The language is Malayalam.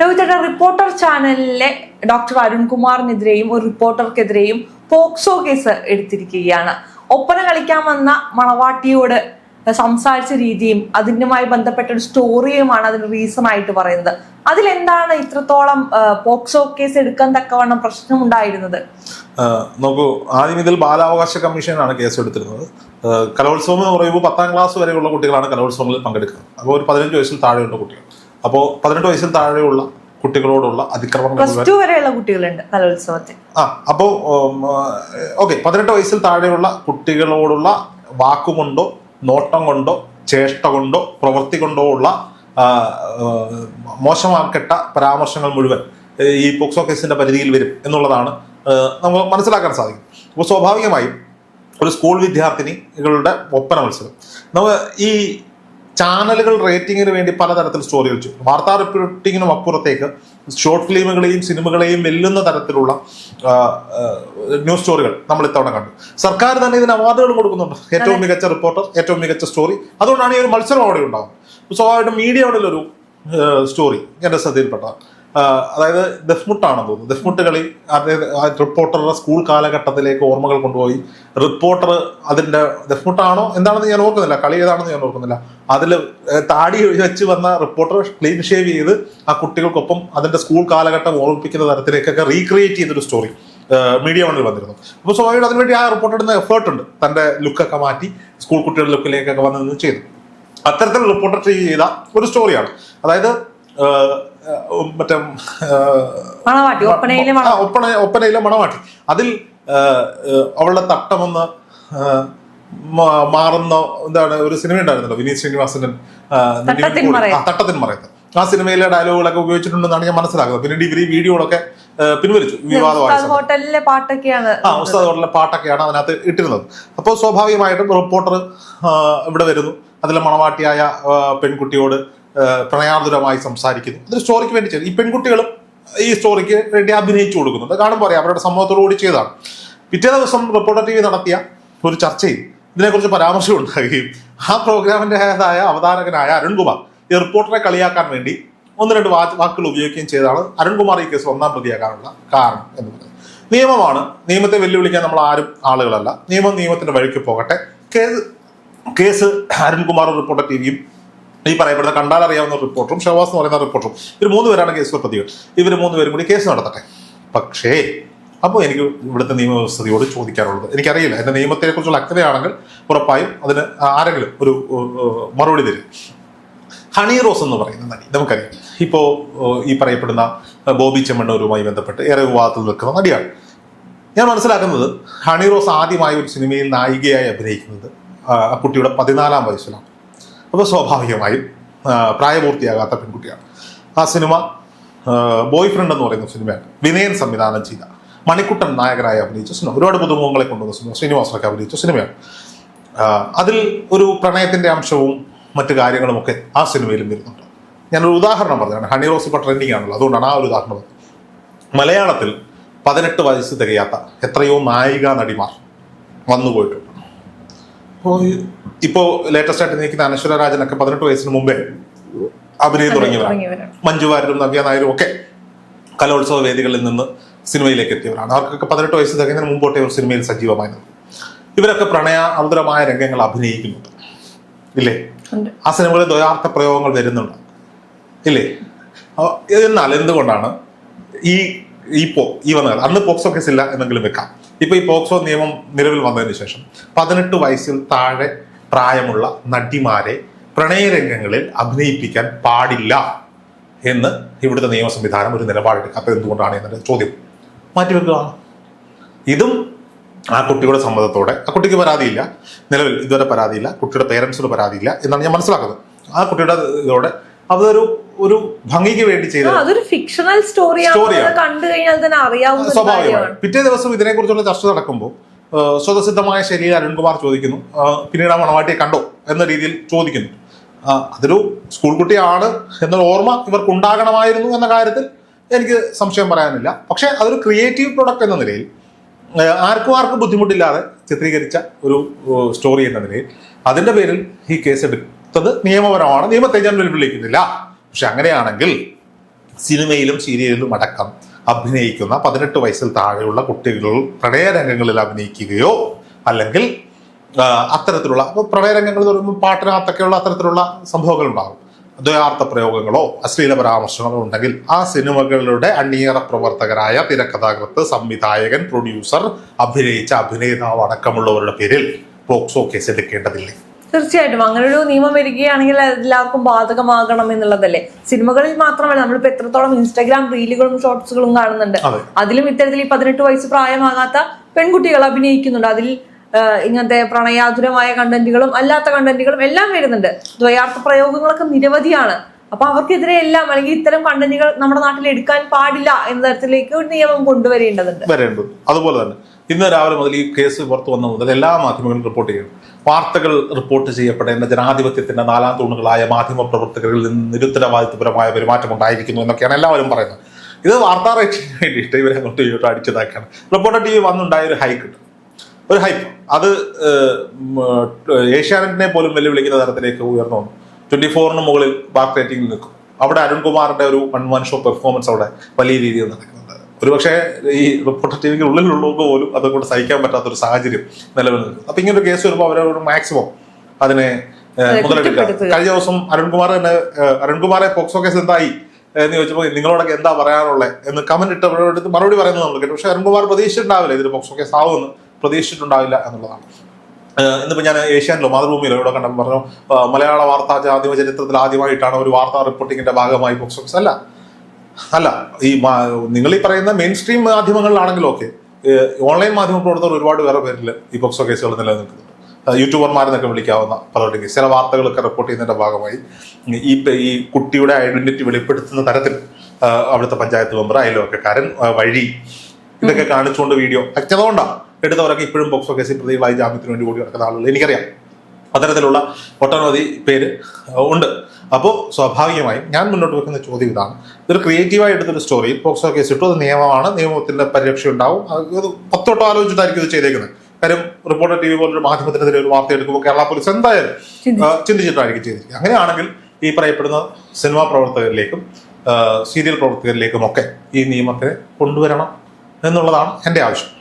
രവിചേട്ട റിപ്പോർട്ടർ ചാനലിലെ ഡോക്ടർ അരുൺകുമാറിനെതിരെയും ഒരു റിപ്പോർട്ടർക്കെതിരെയും പോക്സോ കേസ് എടുത്തിരിക്കുകയാണ്. ഒപ്പന കളിക്കാൻ വന്ന മണവാട്ടിയോട് സംസാരിച്ച രീതിയും അതിനുമായി ബന്ധപ്പെട്ട ഒരു സ്റ്റോറിയുമാണ് അതിന് റീസൺ ആയിട്ട് പറയുന്നത്. അതിലെന്താണ് ഇത്രത്തോളം പോക്സോ കേസ് എടുക്കാൻ തക്കവണ്ണം പ്രശ്നമുണ്ടായിരുന്നത്? നോക്കൂ ആദ്യം ഇതിൽ ബാലാവകാശ കമ്മീഷനാണ് കേസ് എടുത്തിരുന്നത്. കലോത്സവം എന്ന് പറയുമ്പോൾ പത്താം ക്ലാസ് വരെയുള്ള കുട്ടികളാണ് കലോത്സവങ്ങളിൽ പങ്കെടുക്കുന്നത്. അപ്പോൾ ഒരു പതിനഞ്ച് വയസ്സിൽ താഴെയുള്ള കുട്ടികൾ. അപ്പോൾ പതിനെട്ട് വയസ്സിൽ താഴെയുള്ള കുട്ടികളോടുള്ള അതിക്രമങ്ങൾ പ്ലസ് ടു വരെയുള്ള കുട്ടികളുണ്ട് കലോത്സവത്തിൽ. ആ അപ്പോൾ ഓക്കെ പതിനെട്ട് വയസ്സിൽ താഴെയുള്ള കുട്ടികളോടുള്ള വാക്കുകൊണ്ടോ നോട്ടം കൊണ്ടോ ചേഷ്ട കൊണ്ടോ പ്രവൃത്തി കൊണ്ടോ ഉള്ള മോശമാക്കട്ട മോശമാക്കപ്പെട്ട പരാമർശങ്ങൾ മുഴുവൻ ഈ പോക്സോ കേസിന്റെ പരിധിയിൽ വരും എന്നുള്ളതാണ് നമുക്ക് മനസ്സിലാക്കാൻ സാധിക്കും. അപ്പോൾ സ്വാഭാവികമായും ഒരു സ്കൂൾ വിദ്യാർത്ഥിനികളുടെ ഒപ്പന മത്സരം. നമ്മൾ ഈ ചാനലുകൾ റേറ്റിംഗിന് വേണ്ടി പലതരത്തിൽ സ്റ്റോറികൾ ചെയ്യും വാർത്താ റിപ്പോർട്ടിങ്ങിനും അപ്പുറത്തേക്ക് ഷോർട്ട് ഫിലിമുകളെയും സിനിമകളെയും വെല്ലുന്ന തരത്തിലുള്ള ന്യൂസ് സ്റ്റോറികൾ നമ്മൾ ഇത്തവണ കണ്ടു. സർക്കാർ തന്നെ ഇതിന് അവാർഡുകൾ കൊടുക്കുന്നുണ്ട്. ഏറ്റവും മികച്ച റിപ്പോർട്ടർ ഏറ്റവും മികച്ച സ്റ്റോറി അതുകൊണ്ടാണ് ഈ ഒരു മത്സരം അവിടെ ഉണ്ടാകും സ്വാഭാവികമായിട്ടും മീഡിയയുടെ ഒരു സ്റ്റോറി എന്റെ ശ്രദ്ധയിൽപ്പെട്ട അതായത് ദഫ്മുട്ടാണെന്ന് തോന്നുന്നു. ദഫ്മുട്ട് കളി റിപ്പോർട്ടറുടെ സ്കൂൾ കാലഘട്ടത്തിലേക്ക് ഓർമ്മകൾ കൊണ്ടുപോയി. റിപ്പോർട്ടർ അതിന്റെ ദഫ്മുട്ടാണോ എന്താണെന്ന് ഞാൻ ഓർക്കുന്നില്ല. കളി ഏതാണെന്ന് ഞാൻ ഓർക്കുന്നില്ല. അതിൽ താടി വെച്ച് വന്ന റിപ്പോർട്ടർ ക്ലീൻ ഷേവ് ചെയ്ത് ആ കുട്ടികൾക്കൊപ്പം അതിന്റെ സ്കൂൾ കാലഘട്ടം ഓർമ്മിപ്പിക്കുന്ന തരത്തിലേക്കൊക്കെ റീക്രിയേറ്റ് ചെയ്തൊരു സ്റ്റോറി മീഡിയ വണ്ണിൽ വന്നിരുന്നു. അപ്പോൾ സ്വാഭാവിക അതിനുവേണ്ടി ആ റിപ്പോർട്ടർ ഇടുന്ന എഫേർട്ട് ഉണ്ട്. തന്റെ ലുക്കൊക്കെ മാറ്റി സ്കൂൾ കുട്ടികളുടെ ലുക്കിലേക്കൊക്കെ വന്ന് ചെയ്തു. അത്തരത്തിൽ റിപ്പോർട്ടർ ചെയ്ത ഒരു സ്റ്റോറിയാണ് അതായത് മറ്റേ ഒപ്പനയിലെ ഒപ്പന മണവാട്ടി. അതിൽ അവളുടെ തട്ടമെന്ന് മാറുന്ന എന്താണ് ഒരു സിനിമ ഉണ്ടായിരുന്നല്ലോ വിനീത് ശ്രീനിവാസന്റെ ആ, തട്ടത്തിൻ മറയത്ത്. ആ, സിനിമയിലെ ഡയലോഗുകളൊക്കെ ഉപയോഗിച്ചിട്ടുണ്ടെന്നാണ് ഞാൻ മനസ്സിലാക്കുന്നത്. പിന്നീട് ഡിഗ്രി ഈ വീഡിയോകളൊക്കെ പിൻവലിച്ചു വിവാദമായ ഹോട്ടലിലെ പാട്ടൊക്കെയാണ് ആ ഉസ്താദ് ഹോട്ടലിലെ പാട്ടൊക്കെയാണ് അതിനകത്ത് ഇട്ടിരുന്നത്. അപ്പോൾ സ്വാഭാവികമായിട്ടും റിപ്പോർട്ടർ ഇവിടെ വരുന്നു. അതിലെ മണവാട്ടിയായ പെൺകുട്ടിയോട് പ്രണയാതുരമായി സംസാരിക്കുന്നു. അതൊരു സ്റ്റോറിക്ക് വേണ്ടി ചെയ്തു. ഈ പെൺകുട്ടികളും ഈ സ്റ്റോറിക്ക് വേണ്ടി അഭിനയിച്ചു കൊടുക്കുന്നുണ്ട്. കാണുമ്പോൾ അറിയാം. അവരുടെ സമ്മതത്തോടു കൂടി ചെയ്തതാണ്. പിറ്റേ ദിവസം റിപ്പോർട്ടർ ടി വി നടത്തിയ ഒരു ചർച്ചയിൽ ഇതിനെക്കുറിച്ച് പരാമർശം ഉണ്ടാകുകയും ആ പ്രോഗ്രാമിന്റെതായ അവതാരകനായ അരുൺകുമാർ ഈ റിപ്പോർട്ടറെ കളിയാക്കാൻ വേണ്ടി ഒന്ന് രണ്ട് വാ- വാക്കുകൾ ഉപയോഗിക്കുകയും ചെയ്തതാണ്. അരുൺകുമാർ ഈ കേസ് ഒന്നാം പ്രതിയാകാനുള്ള കാരണം എന്ന് പറയുന്നത്. നിയമമാണ്. നിയമത്തെ വെല്ലുവിളിക്കാൻ നമ്മൾ ആരും ആളുകളല്ല. നിയമം നിയമത്തിന്റെ വഴിക്ക് പോകട്ടെ. Case case Arunkumar reporter T വിയും ഈ പറയപ്പെടുന്ന കണ്ടാൽ അറിയാവുന്ന റിപ്പോർട്ടറും ഷവാസ് എന്ന് പറയുന്ന റിപ്പോർട്ടറും ഇവർ മൂന്ന് പേരാണ് കേസ് പ്രതികൾ ഇവർ മൂന്ന് പേരും കൂടി കേസ് നടത്തട്ടെ. പക്ഷേ അപ്പോൾ എനിക്ക് ഇവിടുത്തെ നിയമവ്യവസ്ഥയോട് ചോദിക്കാറുള്ളത് എനിക്കറിയില്ല. എന്റെ നിയമത്തെക്കുറിച്ചുള്ള അക്തതയാണെങ്കിൽ ഉറപ്പായും അതിന് ആരെങ്കിലും ഒരു മറുപടി തരും. ഹണി റോസ് എന്ന് പറയുന്ന നടി നമുക്കറിയാം. ഇപ്പോൾ ഈ പറയപ്പെടുന്ന ബോബി ചെമ്മണ്ണൂരുമായി ബന്ധപ്പെട്ട് ഏറെ വിവാദത്തിൽ നിൽക്കുന്ന നടിയാണ്. ഞാൻ മനസ്സിലാക്കുന്നത് ഹണി റോസ് ആദ്യമായി ഒരു സിനിമയിൽ നായികയായി അഭിനയിക്കുന്നത് ആ കുട്ടിയുടെ പതിനാലാം വയസ്സിലാണ്. അപ്പോൾ സ്വാഭാവികമായും പ്രായപൂർത്തിയാകാത്ത പെൺകുട്ടിയാണ്. ആ സിനിമ ബോയ് ഫ്രണ്ട് എന്ന് പറയുന്ന സിനിമയാണ്. വിനയൻ സംവിധാനം ചെയ്ത മണിക്കുട്ടൻ നായകനായി അഭിനയിച്ച സിനിമ. ഒരുപാട് പുതുമുഖങ്ങളെ കൊണ്ടുവന്ന സിനിമ ശ്രീനിവാസനൊക്കെ അഭിനയിച്ച സിനിമയാണ്. അതിൽ ഒരു പ്രണയത്തിന്റെ അംശവും മറ്റു കാര്യങ്ങളുമൊക്കെ ആ സിനിമയിലും വരുന്നുണ്ട്. ഞാനൊരു ഉദാഹരണം പറഞ്ഞാണ് ഹണി റോസ് ഇപ്പോൾ ട്രെൻഡിങ് ആണല്ലോ. അതുകൊണ്ടാണ് ആ ഒരു ഉദാഹരണം മലയാളത്തിൽ പതിനെട്ട് വയസ്സ് തികയാത്ത എത്രയോ നായിക നടിമാർ വന്നുപോയിട്ടുണ്ട്. ഇപ്പോ ലേറ്റസ്റ്റ് ആയിട്ട് നിൽക്കുന്ന അനശ്വര രാജനൊക്കെ പതിനെട്ട് വയസ്സിന് മുമ്പേ അഭിനയം തുടങ്ങിയവരാണ്. മഞ്ജു വാര്യരും നവ്യ നായരും ഒക്കെ കലോത്സവ വേദികളിൽ നിന്ന് സിനിമയിലേക്ക് എത്തിയവരാണ്. അവർക്കൊക്കെ പതിനെട്ട് വയസ്സ് തികഞ്ഞതിന് മുമ്പോട്ടേ അവർ സിനിമയിൽ സജീവമായിരുന്നു ഇവരൊക്കെ പ്രണയ അർദ്രമായ രംഗങ്ങൾ അഭിനയിക്കുന്നുണ്ട്. ഇല്ലേ? ആ സിനിമകളിൽ ദ്വയാർത്ഥ പ്രയോഗങ്ങൾ വരുന്നുണ്ട്. ഇല്ലേ? എന്നാൽ എന്തുകൊണ്ടാണ് ഈ ഈ പോ ഈ വന്നത് അന്ന് പോക്സോ കേസ് ഇല്ല എന്നെങ്കിലും വെക്കാം. ഇപ്പൊ ഈ പോക്സോ നിയമം നിലവിൽ വന്നതിന് ശേഷം പതിനെട്ട് വയസ്സിൽ താഴെ പ്രായമുള്ള നടിമാരെ പ്രണയരംഗങ്ങളിൽ അഭിനയിപ്പിക്കാൻ പാടില്ല എന്ന് ഇവിടുത്തെ നിയമ സംവിധാനം ഒരു നിലപാടെടുക്കാത്തത് എന്തുകൊണ്ടാണ് എന്നൊരു ചോദ്യം. മാറ്റിവെക്കുകയാണ് ഇതും ആ കുട്ടിയുടെ സമ്മതത്തോടെ ആ കുട്ടിക്ക് പരാതിയില്ല. നിലവിൽ ഇതുവരെ പരാതിയില്ല. കുട്ടിയുടെ പേരൻസിന് പരാതിയില്ല എന്നാണ് ഞാൻ മനസ്സിലാക്കുന്നത്. ആ കുട്ടിയുടെ ഇതോടെ അതൊരു ഒരു ഭംഗിക്ക് വേണ്ടി ചെയ്തത് അതൊരു ഫിക്ഷണൽ സ്റ്റോറിയാണ്. കണ്ടു കഴിഞ്ഞാൽ തന്നെ അറിയാവുന്ന സ്വാഭാവികമാണ് പിറ്റേ ദിവസം ഇതിനെക്കുറിച്ചുള്ള ചർച്ച നടക്കുമ്പോൾ സ്വതസിദ്ധമായ ശൈലിയിൽ അരുൺകുമാർ ചോദിക്കുന്നു. പിന്നീട് ആ മണവാട്ടിയെ കണ്ടോ എന്ന രീതിയിൽ ചോദിക്കുന്നു. അതൊരു സ്കൂൾ കുട്ടിയാണ് എന്നൊരു ഓർമ്മ ഇവർക്ക് ഉണ്ടാകണമായിരുന്നു എന്ന കാര്യത്തിൽ എനിക്ക് സംശയം പറയാനില്ല. പക്ഷെ അതൊരു ക്രിയേറ്റീവ് പ്രൊഡക്റ്റ് എന്ന നിലയിൽ ആർക്കും ആർക്കും ബുദ്ധിമുട്ടില്ലാതെ ചിത്രീകരിച്ച ഒരു സ്റ്റോറി എന്ന നിലയിൽ അതിന്റെ പേരിൽ ഈ കേസ് എടുത്തത് നിയമപരമാണ്. നിയമത്തെ ഞാൻ വെല്ലുവിളിക്കുന്നില്ല പക്ഷെ അങ്ങനെയാണെങ്കിൽ സിനിമയിലും സീരിയലിലും അടക്കം അഭിനയിക്കുന്ന പതിനെട്ട് വയസ്സിൽ താഴെയുള്ള കുട്ടികൾ പ്രണയരംഗങ്ങളിൽ അഭിനയിക്കുകയോ അല്ലെങ്കിൽ അത്തരത്തിലുള്ള പ്രണയരംഗങ്ങൾ പറയുമ്പോൾ പാട്ടിനകത്തൊക്കെയുള്ള അത്തരത്തിലുള്ള സംഭവങ്ങൾ ഉണ്ടാകും ദ്വയാർത്ഥ പ്രയോഗങ്ങളോ അശ്ലീല പരാമർശങ്ങളോ ഉണ്ടെങ്കിൽ ആ സിനിമകളുടെ അണിയറ പ്രവർത്തകരായ തിരക്കഥാകൃത്ത് സംവിധായകൻ പ്രൊഡ്യൂസർ അഭിനയിച്ച അഭിനേതാവ് അടക്കമുള്ളവരുടെ പേരിൽ പോക്സോ കേസ് എടുക്കേണ്ടതില്ലേ? തീർച്ചയായിട്ടും. അങ്ങനെ ഒരു നിയമം വരികയാണെങ്കിൽ എല്ലാവർക്കും ബാധകമാകണം എന്നുള്ളതല്ലേ? സിനിമകളിൽ മാത്രമല്ല നമ്മളിപ്പോ എത്രത്തോളം ഇൻസ്റ്റാഗ്രാം റീലുകളും ഷോർട്സുകളും കാണുന്നുണ്ട്. അതിലും ഇത്തരത്തിൽ ഈ പതിനെട്ട് വയസ്സ് പ്രായമാകാത്ത പെൺകുട്ടികൾ അഭിനയിക്കുന്നുണ്ട്. അതിൽ ഇങ്ങനത്തെ പ്രണയാതുരമായ കണ്ടന്റുകളും അല്ലാത്ത കണ്ടന്റുകളും എല്ലാം വരുന്നുണ്ട്. ദ്വയാർത്ഥ പ്രയോഗങ്ങളൊക്കെ നിരവധിയാണ്. അപ്പൊ അവർക്കെതിരെ എല്ലാം അല്ലെങ്കിൽ ഇത്തരം കണ്ടന്റുകൾ നമ്മുടെ നാട്ടിൽ എടുക്കാൻ പാടില്ല എന്ന തരത്തിലേക്ക് ഒരു നിയമം കൊണ്ടുവരേണ്ടതുണ്ട്. വരേണ്ടത് അതുപോലെ തന്നെ ഇന്ന് രാവിലെ മുതൽ ഈ കേസ് പുറത്തു വന്ന മുതൽ എല്ലാ മാധ്യമങ്ങളും റിപ്പോർട്ട് ചെയ്യുന്നു. വാർത്തകൾ റിപ്പോർട്ട് ചെയ്യപ്പെടേണ്ട ജനാധിപത്യത്തിന്റെ നാലാം തൂണുകളായ മാധ്യമ പ്രവർത്തകരിൽ നിന്ന് നിരുത്തരവാദിത്വപരമായ പെരുമാറ്റം ഉണ്ടായിരിക്കുന്നു എന്നൊക്കെയാണ് എല്ലാവരും പറയുന്നത്. ഇത് വാർത്താ റേറ്റിംഗിന് വേണ്ടിയിട്ട് ഇവരെ അങ്ങോട്ട് ഇങ്ങോട്ട് അടിച്ചതാക്കാണ്. റിപ്പോർട്ടർ ടി വി വന്നുണ്ടായ ഒരു ഹൈക്ക് ഉണ്ട്. ഒരു ഹൈപ്പ്. അത് ഏഷ്യാനെറ്റിനെ പോലും വെല്ലുവിളിക്കുന്ന തരത്തിലേക്ക് ഉയർന്നു വന്നു. ട്വന്റി ഫോറിന് മുകളിൽ വാർത്ത റേറ്റിംഗിൽ നിൽക്കും. അവിടെ അരുൺകുമാറിന്റെ ഒരു വൺ വൺ ഷോ പെർഫോമൻസ് അവിടെ വലിയ രീതിയിൽ നടക്കുന്നുണ്ട് ഒരുപക്ഷെ ഈ റിപ്പോർട്ടർ ടി വിക്ക് ഉള്ളിലുള്ളവർക്ക് പോലും അതുകൊണ്ട് സഹിക്കാൻ പറ്റാത്ത ഒരു സാഹചര്യം നിലവിലുണ്ട്. അപ്പൊ ഇങ്ങനെ ഒരു കേസ് വരുമ്പോൾ അവരൊരു മാക്സിമം അതിനെ മുതലെടുക്കുക. കഴിഞ്ഞ ദിവസം അരുൺകുമാർ തന്നെ അരുൺകുമാറെ പോക്സോ കേസ് എന്തായി? എന്ന് ചോദിച്ചപ്പോൾ നിങ്ങളോടൊക്കെ എന്താ പറയാനുള്ളത് എന്ന് കമന്റ് ഇട്ടവരോട് മറുപടി പറയുന്നത് നമ്മൾ കേട്ടു. പക്ഷെ അരുൺകുമാർ പ്രതീക്ഷിച്ചിട്ടുണ്ടാവില്ല ഇതിന് പോക്സോ കേസ് ആവുമെന്ന്. പ്രതീക്ഷിച്ചിട്ടുണ്ടാവില്ല എന്നുള്ളതാണ്. ഇന്നിപ്പോൾ ഇന്നിപ്പോ ഞാൻ ഏഷ്യാനിലോ മാതൃഭൂമിയിലോ ഇവിടെ കണ്ടപ്പോൾ പറഞ്ഞു മലയാള വാർത്താ ആദ്യമ ചരിത്രത്തിൽ ആദ്യമായിട്ടാണ് ഒരു വാർത്താ റിപ്പോർട്ടിങ്ങിന്റെ ഭാഗമായി പോക്സോ കേസ് അല്ല. അല്ല ഈ നിങ്ങൾ ഈ പറയുന്ന മെയിൻ സ്ട്രീം മാധ്യമങ്ങളിലാണെങ്കിലും ഓക്കെ ഓൺലൈൻ മാധ്യമ പ്രവർത്തകർ ഒരുപാട് വേറെ പേരിൽ ഈ പോക്സോ കേസുകൾ നിലനിൽക്കുന്നുണ്ട്. യൂട്യൂബർമാരെന്നൊക്കെ വിളിക്കാവുന്ന പലരുടെ കേസ്. ചില വാർത്തകളൊക്കെ റിപ്പോർട്ട് ചെയ്യുന്നതിന്റെ ഭാഗമായി ഈ ഈ കുട്ടിയുടെ ഐഡന്റിറ്റി വെളിപ്പെടുത്തുന്ന തരത്തിൽ അവിടുത്തെ പഞ്ചായത്ത് മെമ്പർ അയൽവക്കക്കാരൻ വഴി ഇതൊക്കെ കാണിച്ചുകൊണ്ട് വീഡിയോ അച്ഛതുകൊണ്ടാണ് എടുത്തവരൊക്കെ ഇപ്പോഴും പോക്സോ കേസിൽ പ്രതികളായി ജാമ്യത്തിന് വേണ്ടി ഓടി നടക്കുന്ന ആളുകൾ. എനിക്കറിയാം. അത്തരത്തിലുള്ള ഒട്ടനവധി പേര് ഉണ്ട്. അപ്പോൾ സ്വാഭാവികമായും ഞാൻ മുന്നോട്ട് വെക്കുന്ന ചോദ്യം ഇതാണ്. ഇതൊരു ക്രിയേറ്റീവായി എടുത്തൊരു സ്റ്റോറി പോക്സോ കേസ് ഇട്ടു അത് നിയമമാണ് നിയമത്തിന്റെ പരിരക്ഷ ഉണ്ടാവും. അത് പത്തോട്ടോ ആലോചിച്ചിട്ടായിരിക്കും ഇത് ചെയ്തേക്കുന്നത്. കാര്യം റിപ്പോർട്ടർ ടി വി പോലൊരു മാധ്യമത്തിനെതിരെ ഒരു വാർത്ത എടുക്കുമ്പോൾ കേരള പോലീസ് എന്തായാലും ചിന്തിച്ചിട്ടായിരിക്കും ചെയ്തിരിക്കുക. അങ്ങനെയാണെങ്കിൽ ഈ പറയപ്പെടുന്ന സിനിമാ പ്രവർത്തകരിലേക്കും സീരിയൽ പ്രവർത്തകരിലേക്കും ഒക്കെ ഈ നിയമത്തെ കൊണ്ടുവരണം എന്നുള്ളതാണ് എന്റെ ആവശ്യം.